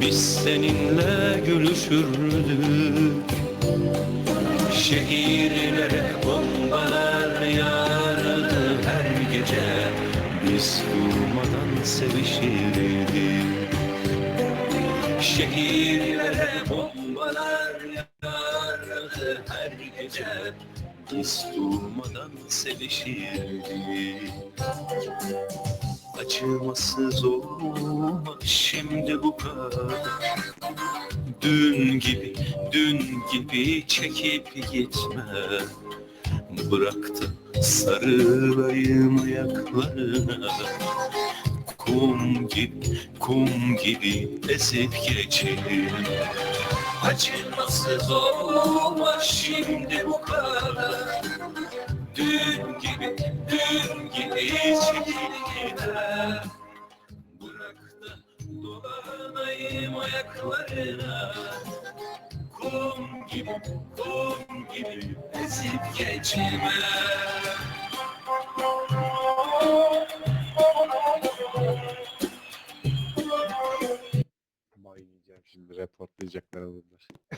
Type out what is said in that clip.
Biz seninle gülüşürdük. Şehirlere bombalar yağardı her gece. Biz durmadan sevişirdik. Şehirlere bombalar yağardı her gece. Biz durmadan sevişirdik Acımasız olma şimdi bu kadar. Dün gibi, dün gibi çekip gitme. Bırak da sarılayım ayaklarına Kum gibi, kum gibi esip geçelim Acımasız olma şimdi bu kadar Dün gibi, dün gibi çekil gider Bırak da dolanayım ayaklarına. Kum gibi, kum gibi esip geçme May yiyeceğim şimdi reportlayacaklar bunlar.